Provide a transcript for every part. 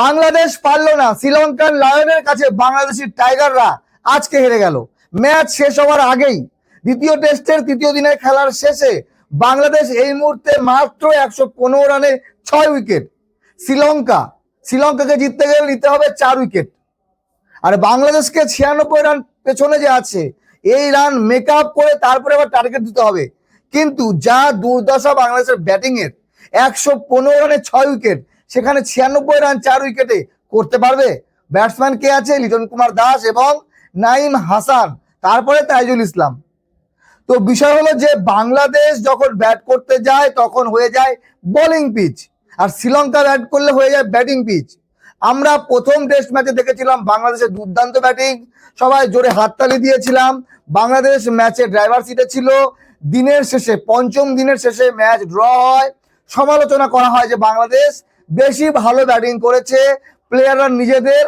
বাংলাদেশ পারল না। শ্রীলঙ্কার লায়নের কাছে বাংলাদেশের টাইগাররা আজকে হেরে গেল। ম্যাচ শেষ হওয়ার আগেই। দ্বিতীয় টেস্টের তৃতীয় দিনের খেলার শেষে বাংলাদেশ এই মুহূর্তে মাত্র একশো পনেরো রানে ছয় উইকেট। শ্রীলঙ্কা, শ্রীলঙ্কাকে জিততে গেলে নিতে হবে চার উইকেট। আর বাংলাদেশকে ছিয়ানব্বই রান পেছনে যে আছে, এই রান মেক করে তারপরে আবার টার্গেট দিতে হবে। কিন্তু যা দুর্দশা বাংলাদেশের ব্যাটিং এর, একশো পনেরো রানে ছয় উইকেট। সেখানে ছিয়ানব্বই রান, চার উইকেটে করতে পারবে। ব্যাটসম্যান কে আছে? লিটন কুমার দাস এবং নাইম হাসান, তারপরে তাইজুল ইসলাম। তো বিষয় হলো যে, বাংলাদেশ যখন ব্যাট করতে যায়, তখন হয়ে যায় বোলিং পিচ। আর শ্রীলঙ্কা ব্যাট করলে হয়ে যায় ব্যাটিং পিচ। আমরা প্রথম টেস্ট ম্যাচে দেখেছিলাম বাংলাদেশের দুর্দান্ত ব্যাটিং। সবাই জোরে হাততালি দিয়েছিলাম। বাংলাদেশ ম্যাচে ড্রাইভার সিটে ছিল। দিনের শেষে, পঞ্চম দিনের শেষে ম্যাচ ড্র হয়। সমালোচনা করা হয় যে, বাংলাদেশ বেশি ভালো ব্যাটিং করেছে প্লেয়াররা নিজেদের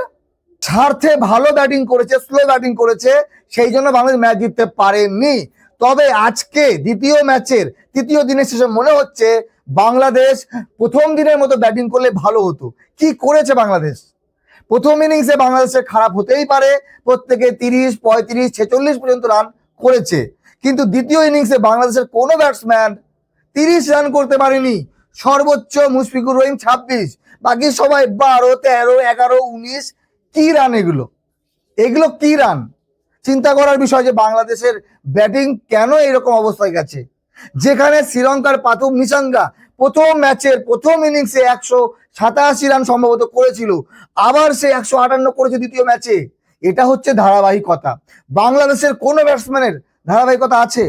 স্বার্থে ভালো ব্যাটিং করেছে স্লো ব্যাটিং করেছে, সেই জন্য বাংলাদেশ ম্যাচ জিততে পারেনি। তবে আজকে দ্বিতীয় ম্যাচের তৃতীয় দিনের শেষে মনে হচ্ছে বাংলাদেশ প্রথম দিনের মতো ব্যাটিং করলে ভালো হতো। কি করেছে বাংলাদেশ? প্রথম ইনিংসে বাংলাদেশের খারাপ হতেই পারে, প্রত্যেকে তিরিশ, পঁয়ত্রিশ, ছেচল্লিশ পর্যন্ত রান করেছে। কিন্তু দ্বিতীয় ইনিংসে বাংলাদেশের কোনো ব্যাটসম্যান তিরিশ রান করতে পারেনি। সর্বোচ্চ মুশফিকুর রহিম ছাব্বিশ, বাকি সবাই বারো, তেরো, এগারো, উনিশ, কি রান এগুলো? এগুলো কি রান? চিন্তা করার বিষয় যে বাংলাদেশের ব্যাটিং কেন এরকম অবস্থায় গেছে? যেখানে শ্রীলঙ্কার পাথুম নিশাঙ্গা প্রথম ম্যাচের প্রথম ইনিংসে একশো সাতাশি রান সম্ভবত করেছিল, আবার সে একশো আটান্ন করেছে দ্বিতীয় ম্যাচে। এটা হচ্ছে ধারাবাহিকতা। বাংলাদেশের কোনো ব্যাটসম্যানের ধারাবাহিকতা আছে?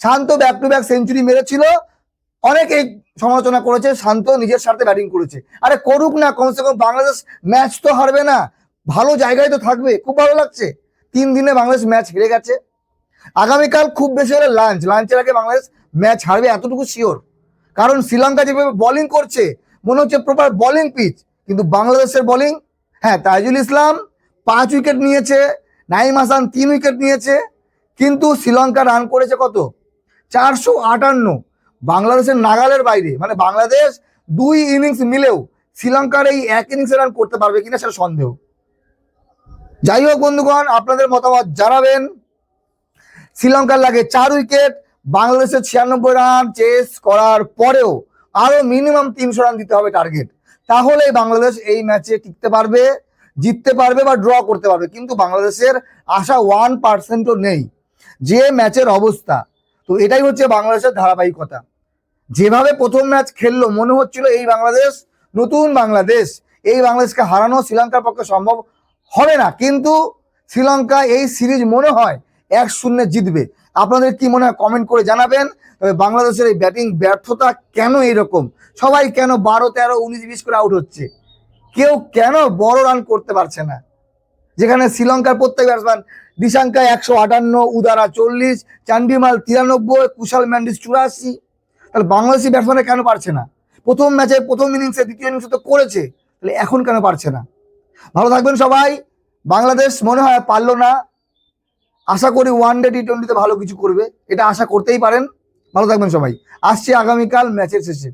Shanto back to back century মেরেছিল অনেকে সমালোচনা করেছে শান্ত নিজের স্বার্থে ব্যাটিং করেছে। আরে করুক না কমসে কম বাংলাদেশ ম্যাচ তো হারবে না। ভালো জায়গায় তো থাকবে, খুব ভালো লাগছে। তিন দিনে বাংলাদেশ ম্যাচ হেরে গেছে। আগামীকাল খুব বেশি হলে লাঞ্চ লাঞ্চের আগে বাংলাদেশ ম্যাচ হারবে এতটুকু শিওর কারণ শ্রীলঙ্কা যেভাবে বোলিং করছে, মনে হচ্ছে প্রপার বোলিং পিচ কিন্তু বাংলাদেশের বোলিং হ্যাঁ তাইজুল ইসলাম পাঁচ উইকেট নিয়েছে, নাইম হাসান তিন উইকেট নিয়েছে, কিন্তু শ্রীলঙ্কা রান করেছে কত? চারশো আটান্ন। বাংলাদেশের নাগালের বাইরে মানে বাংলাদেশ দুই ইনিংস মিলেও শ্রীলঙ্কার এই এক ইনিংসে রান করতে পারবে কিনা সেটা সন্দেহ। যাই হোক বন্ধুগণ, আপনাদের মতামত জানাবেন। শ্রীলঙ্কার লাগে চার উইকেট বাংলাদেশের ছিয়ানব্বই রান চেস করার পরেও আরও মিনিমাম তিনশো রান দিতে হবে টার্গেট তাহলেই বাংলাদেশ এই ম্যাচে টিকতে পারবে, জিততে পারবে বা ড্র করতে পারবে। কিন্তু বাংলাদেশের আশা ওয়ান পার্সেন্টও নেই। যে ম্যাচের অবস্থা তো এটাই হচ্ছে বাংলাদেশের ধারাবাহিকতা। যেভাবে প্রথম ম্যাচ খেললো, মনে হচ্ছিল এই বাংলাদেশ নতুন বাংলাদেশ, এই বাংলাদেশকে হারানো শ্রীলঙ্কার পক্ষে সম্ভব হবে না। কিন্তু শ্রীলঙ্কা এই সিরিজ মনে হয় এক শূন্যে জিতবে। আপনাদের কি মনে হয় কমেন্ট করে জানাবেন। তবে বাংলাদেশের এই ব্যাটিং ব্যর্থতা কেন এইরকম? সবাই কেন বারো তেরো, উনিশ, বিশ করে আউট হচ্ছে? কেউ কেন বড় রান করতে পারছে না? যেখানে শ্রীলঙ্কার প্রত্যেক ব্যাটসম্যান দিশাঙ্কা একশো আটান্ন, উদারা চল্লিশ, চান্ডিমাল তিরানব্বই, কুশাল ম্যান্ডিস চুরাশি। তাহলে বাংলাদেশি ব্যাটসম্যানরা কেন পারছে না? প্রথম ম্যাচে প্রথম ইনিংসে দ্বিতীয় ইনিংসে তো করেছে, তাহলে এখন কেন পারছে না? ভালো থাকবেন সবাই। বাংলাদেশ মনে হয় পারল না। আশা করি ওয়ান ডে টি টোয়েন্টিতে ভালো কিছু করবে, এটা আশা করতেই পারেন। ভালো থাকবেন সবাই। আসছে আগামীকাল ম্যাচের শেষে।